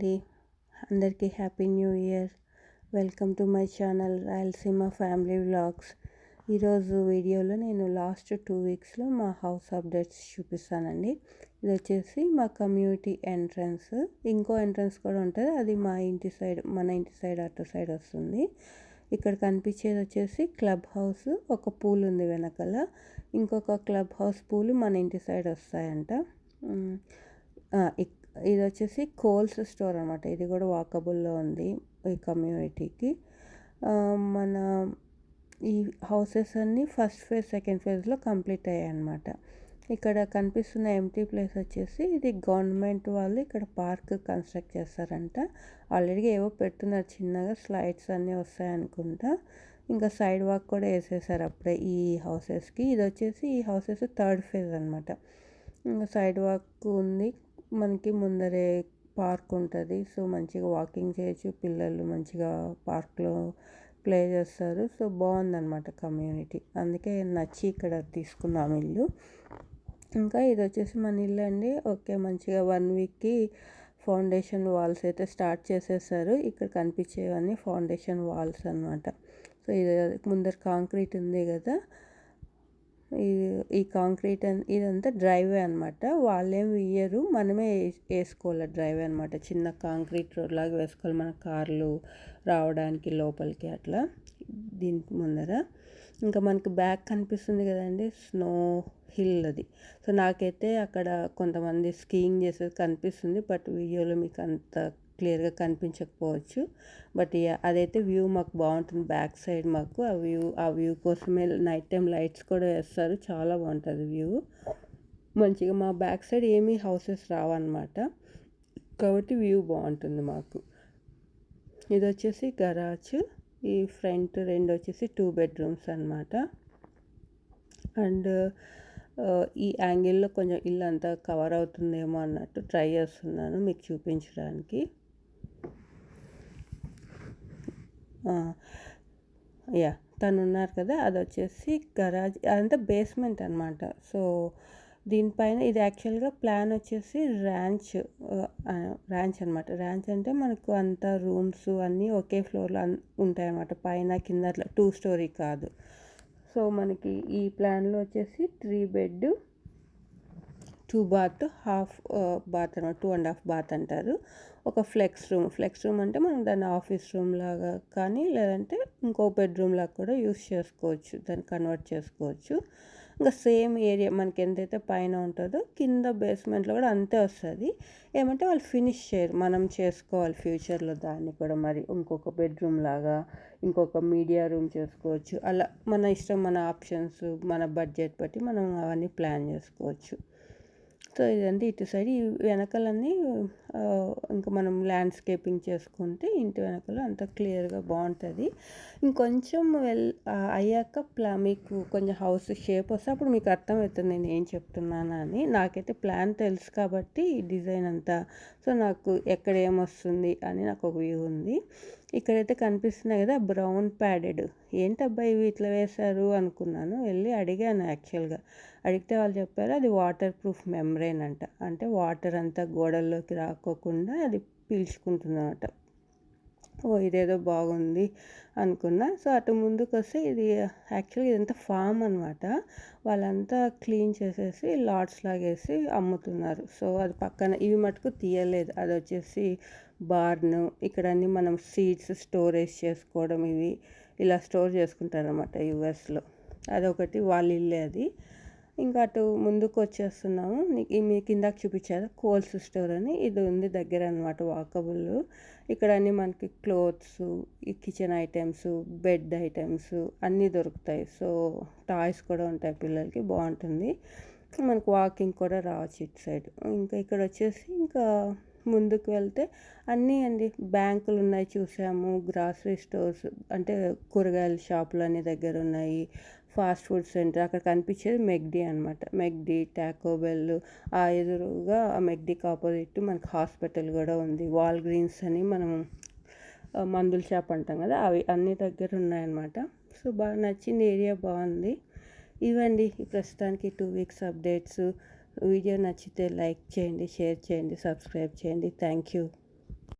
అండి. అందరికీ happy new year. Welcome to my channel Rayalaseema family vlogs. ఈరోజు వీడియోలో నేను లాస్ట్ టూ వీక్స్లో మా హౌస్ అప్డేట్స్ చూపిస్తానండి. ఇది వచ్చేసి మా కమ్యూనిటీ ఎంట్రన్స్. ఇంకో ఎంట్రన్స్ కూడా ఉంటుంది. అది మా ఇంటి సైడ్ మన ఇంటి సైడ్ అటు సైడ్ వస్తుంది. ఇక్కడ కనిపించేది వచ్చేసి క్లబ్ హౌస్. ఒక పూల్ ఉంది వెనకాల. ఇంకొక క్లబ్ హౌస్ పూలు మన ఇంటి సైడ్ వస్తాయంట. ఇది వచ్చేసి కోల్స్ స్టోర్ అనమాట ఇది కూడా వాకబుల్లో ఉంది ఈ కమ్యూనిటీకి. మన ఈ హౌసెస్ అన్నీ ఫస్ట్ ఫేజ్ సెకండ్ ఫేజ్లో కంప్లీట్ అయ్యాయి అనమాట ఇక్కడ కనిపిస్తున్న ఎంటీ ప్లేస్ వచ్చేసి ఇది గవర్నమెంట్ వాళ్ళు ఇక్కడ పార్క్ కన్స్ట్రక్ట్ చేస్తారంట. ఆల్రెడీ ఏవో పెడుతున్నారు చిన్నగా స్లైడ్స్ అన్నీ వస్తాయనుకుంటా ఇంకా సైడ్ వాక్ కూడా వేసేసారు అప్పుడే ఈ హౌసెస్కి. ఇది వచ్చేసి ఈ హౌసెస్ థర్డ్ ఫేజ్ అనమాట ఇంకా సైడ్ వాక్ ఉంది. మనకి ముందరే పార్క్ ఉంటుంది. సో మంచిగా వాకింగ్ చేయొచ్చు. పిల్లలు మంచిగా పార్క్లో ప్లే చేస్తారు. సో బాగుందన్నమాట కమ్యూనిటీ. అందుకే నచ్చి ఇక్కడ తీసుకున్నాం ఇల్లు. ఇంకా ఇది వచ్చేసి మన ఇల్లు అండి. ఓకే మంచిగా వన్ వీక్కి ఫౌండేషన్ వాల్స్ అయితే స్టార్ట్ చేసేసారు. ఇక్కడ కనిపించేవన్నీ ఫౌండేషన్ వాల్స్ అనమాట సో ఇది ముందర కాంక్రీట్ ఉంది కదా. ఈ కాంక్రీట్ ఇదంతా డ్రైవే అనమాట వాళ్ళేం వేయరు మనమే వేసుకోవాలి డ్రైవే అనమాట చిన్న కాంక్రీట్ రోడ్ లాగా వేసుకోవాలి మన కార్లు రావడానికి లోపలికి అట్లా దీనికి ముందర. ఇంకా మనకి బ్యాక్ కనిపిస్తుంది కదండి స్నో హిల్ అది. సో నాకైతే అక్కడ కొంతమంది స్కీయింగ్ చేసేది కనిపిస్తుంది బట్ వీడియోలో మీకు అంత క్లియర్గా కనిపించకపోవచ్చు. బట్ అదైతే వ్యూ మాకు బాగుంటుంది. బ్యాక్ సైడ్ మాకు ఆ వ్యూ ఆ వ్యూ కోసమే నైట్ టైం లైట్స్ కూడా వేస్తారు. చాలా బాగుంటుంది వ్యూ. మంచిగా మా బ్యాక్ సైడ్ ఏమీ హౌసెస్ రావన్నమాట. కాబట్టి వ్యూ బాగుంటుంది మాకు. ఇది వచ్చేసి గరాజ్. ఈ ఫ్రంట్ రెండు వచ్చేసి టూ బెడ్రూమ్స్ అనమాట అండ్ ఈ యాంగిల్లో కొంచెం ఇల్లు అంతా కవర్ అవుతుందేమో అన్నట్టు ట్రై చేస్తున్నాను మీకు చూపించడానికి. యా తను ఉన్నారు కదా అది వచ్చేసి గరాజ్ అదంతా బేస్మెంట్ అనమాట సో దీనిపైన ఇది యాక్చువల్గా ప్లాన్ వచ్చేసి ర్యాంచ్ ర్యాంచ్ అనమాట ర్యాంచ్ అంటే మనకు అంత రూమ్స్ అన్నీ ఒకే ఫ్లోర్లో ఉంటాయన్నమాట. పైన కింద అట్లా టూ స్టోరీ కాదు. సో మనకి ఈ ప్లాన్లో వచ్చేసి three bed two bath half bath అనమాట టూ అండ్ హాఫ్ బాత్ అంటారు. ఒక ఫ్లెక్స్ రూమ్ ఫ్లెక్స్ రూమ్ అంటే మనం దాన్ని ఆఫీస్ రూమ్ లాగా కానీ లేదంటే ఇంకో బెడ్రూమ్ లాగా కూడా యూస్ చేసుకోవచ్చు దాన్ని కన్వర్ట్ చేసుకోవచ్చు. ఇంకా సేమ్ ఏరియా మనకి ఎంతైతే పైన ఉంటుందో కింద బేస్మెంట్లో కూడా అంతే వస్తుంది. ఏమంటే వాళ్ళు ఫినిష్ చేయరు మనం చేసుకోవాలి ఫ్యూచర్లో దాన్ని కూడా మరి. ఇంకొక బెడ్రూమ్ లాగా ఇంకొక మీడియా రూమ్ చేసుకోవచ్చు. అలా మన ఇష్టం మన ఆప్షన్స్ మన బడ్జెట్ బట్టి మనం అవన్నీ ప్లాన్ చేసుకోవచ్చు. సో ఇదంతా ఇటు సైడ్ ఈ వెనకలన్నీ ఇంకా మనం ల్యాండ్స్కేపింగ్ చేసుకుంటే ఇంటి వెనకల అంత క్లియర్గా బాగుంటుంది. ఇంకొంచెం వెల్ అయ్యాక ప్లా మీకు కొంచెం హౌస్ షేప్ వస్తే అప్పుడు మీకు అర్థమవుతుంది నేను ఏం చెప్తున్నాను అని. నాకైతే ప్లాన్ తెలుసు కాబట్టి ఈ డిజైన్ అంతా. సో నాకు ఎక్కడ ఏమొస్తుంది అని నాకు ఒక వ్యూ ఉంది. ఇక్కడైతే కనిపిస్తున్నాయి కదా బ్రౌన్ ప్యాడెడ్ ఏంటబ్బా ఇవి ఇట్లా వేశారు అనుకున్నాను. వెళ్ళి అడిగాను యాక్చువల్గా అడిగితే వాళ్ళు చెప్పారు అది వాటర్ ప్రూఫ్ మెమ్రైన్ అంట. అంటే వాటర్ అంతా గోడల్లోకి రాకోకుండా అది పీల్చుకుంటుంది అనమాట ఓ ఇదేదో బాగుంది అనుకున్నా. సో అటు ముందుకు వస్తే ఇది యాక్చువల్గా ఇదంతా ఫామ్ అనమాట వాళ్ళంతా క్లీన్ చేసేసి లాట్స్ లాగేసి అమ్ముతున్నారు. సో అది పక్కన ఇవి మటుకు తీయలేదు. అది వచ్చేసి బార్న్ ఇక్కడ అన్ని మనం సీడ్స్ స్టోరేజ్ చేసుకోవడం ఇవి ఇలా స్టోర్ చేసుకుంటారనమాట యుఎస్లో అదొకటి వాళ్ళ ఇల్లే అది. ఇంకా అటు ముందుకు వచ్చేస్తున్నాము మీ కిందకి చూపించారు కోల్స్ స్టోర్ అని. ఇది ఉంది దగ్గర అనమాట వాకబుల్. ఇక్కడ అన్ని మనకి క్లోత్స్ ఈ కిచెన్ ఐటమ్స్ బెడ్ ఐటమ్స్ అన్నీ దొరుకుతాయి. సో టాయ్స్ కూడా ఉంటాయి పిల్లలకి బాగుంటుంది. మనకు వాకింగ్ కూడా రావచ్చు ఇటు సైడ్. ఇంకా ఇక్కడ వచ్చేసి ఇంకా ముందుకు వెళ్తే అన్నీ అండి. బ్యాంకులు ఉన్నాయి చూసాము గ్రాసరీ స్టోర్స్ అంటే కూరగాయల షాపులు అన్ని దగ్గర ఉన్నాయి. ఫాస్ట్ ఫుడ్ సెంటర్ అక్కడ కనిపించేది మెగ్డీ అనమాట మెగ్డీ టాకోబెల్ ఆ ఎదురుగా ఆ మెగ్డీకి ఆపోజిట్ మనకు హాస్పిటల్ కూడా ఉంది. వాల్ గ్రీన్స్ అని మనం మందుల షాప్ అంటాం కదా అవి అన్ని దగ్గర ఉన్నాయన్నమాట. సో బాగా నచ్చింది ఏరియా బాగుంది. ఇవ్వండి ప్రస్తుతానికి టూ వీక్స్ అప్డేట్స్ వీడియో నచ్చితే లైక్ చేయండి షేర్ చేయండి సబ్స్క్రైబ్ చేయండి. Thank you